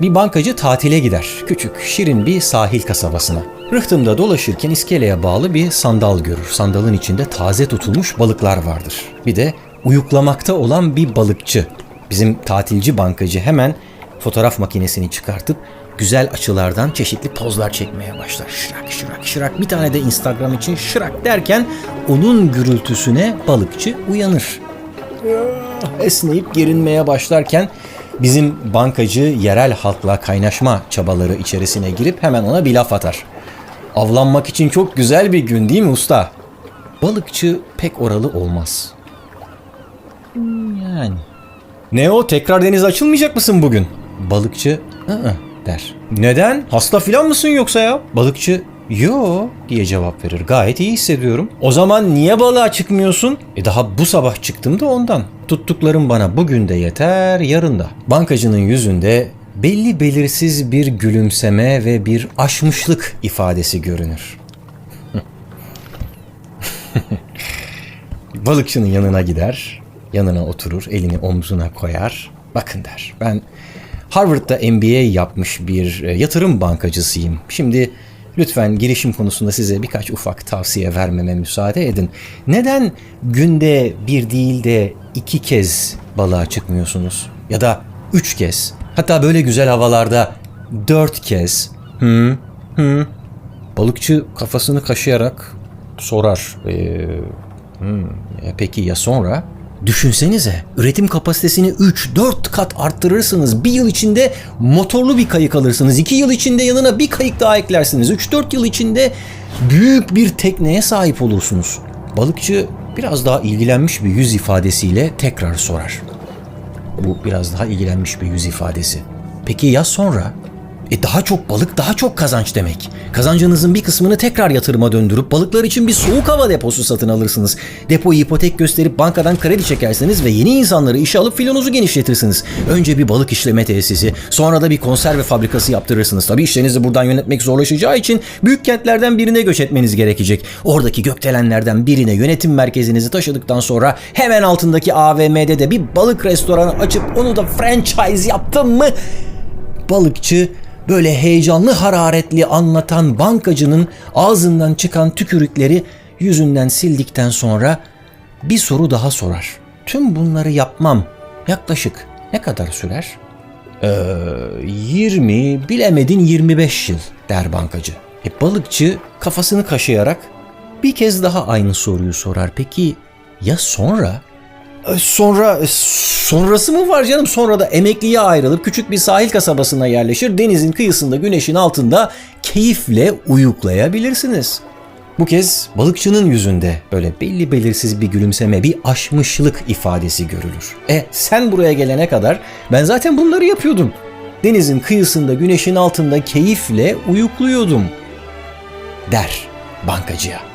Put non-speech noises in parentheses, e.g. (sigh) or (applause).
Bir bankacı tatile gider. Küçük, şirin bir sahil kasabasına. Rıhtımda dolaşırken iskeleye bağlı bir sandal görür. Sandalın içinde taze tutulmuş balıklar vardır. Bir de uyuklamakta olan bir balıkçı. Bizim tatilci bankacı hemen fotoğraf makinesini çıkartıp güzel açılardan çeşitli pozlar çekmeye başlar. Şırak şırak şırak bir tane de Instagram için şırak derken onun gürültüsüne balıkçı uyanır esneyip gerinmeye başlarken bizim bankacı yerel halkla kaynaşma çabaları içerisine girip hemen ona bir laf atar. Avlanmak için çok güzel bir gün değil mi usta? Balıkçı pek oralı olmaz. Yani. Ne o tekrar denize açılmayacak mısın bugün? Balıkçı "Hı-hı," der. Neden? Hasta filan mısın yoksa ya? Balıkçı Yo diye cevap verir. Gayet iyi hissediyorum. O zaman niye balığa çıkmıyorsun? E daha bu sabah çıktım da ondan. Tuttuklarım bana bugün de yeter, yarın da. Bankacının yüzünde belli belirsiz bir gülümseme ve bir aşmışlık ifadesi görünür. (laughs) Balıkçının yanına gider, yanına oturur, elini omzuna koyar. Bakın der, ben Harvard'da MBA yapmış bir e, yatırım bankacısıyım. Şimdi lütfen girişim konusunda size birkaç ufak tavsiye vermeme müsaade edin. Neden günde bir değil de iki kez balığa çıkmıyorsunuz? Ya da üç kez? Hatta böyle güzel havalarda dört kez? Hı? Hı? Balıkçı kafasını kaşıyarak sorar. Ee, hmm, peki ya sonra? Düşünsenize üretim kapasitesini 3-4 kat arttırırsınız. Bir yıl içinde motorlu bir kayık alırsınız. 2 yıl içinde yanına bir kayık daha eklersiniz. 3-4 yıl içinde büyük bir tekneye sahip olursunuz. Balıkçı biraz daha ilgilenmiş bir yüz ifadesiyle tekrar sorar. Bu biraz daha ilgilenmiş bir yüz ifadesi. Peki ya sonra? E daha çok balık daha çok kazanç demek. Kazancınızın bir kısmını tekrar yatırıma döndürüp balıklar için bir soğuk hava deposu satın alırsınız. Depoyu ipotek gösterip bankadan kredi çekersiniz ve yeni insanları işe alıp filonuzu genişletirsiniz. Önce bir balık işleme tesisi, sonra da bir konserve fabrikası yaptırırsınız. Tabii işlerinizi buradan yönetmek zorlaşacağı için büyük kentlerden birine göç etmeniz gerekecek. Oradaki gökdelenlerden birine yönetim merkezinizi taşıdıktan sonra hemen altındaki AVM'de de bir balık restoranı açıp onu da franchise yaptım mı balıkçı böyle heyecanlı hararetli anlatan bankacının ağzından çıkan tükürükleri yüzünden sildikten sonra bir soru daha sorar. Tüm bunları yapmam yaklaşık ne kadar sürer? Ee, 20 bilemedin 25 yıl der bankacı. E, balıkçı kafasını kaşıyarak bir kez daha aynı soruyu sorar. Peki ya sonra? Sonra e, sonrası mı var canım? Sonra da emekliye ayrılıp küçük bir sahil kasabasına yerleşir. Denizin kıyısında güneşin altında keyifle uyuklayabilirsiniz. Bu kez balıkçının yüzünde böyle belli belirsiz bir gülümseme, bir aşmışlık ifadesi görülür. E sen buraya gelene kadar ben zaten bunları yapıyordum. Denizin kıyısında güneşin altında keyifle uyukluyordum der bankacıya.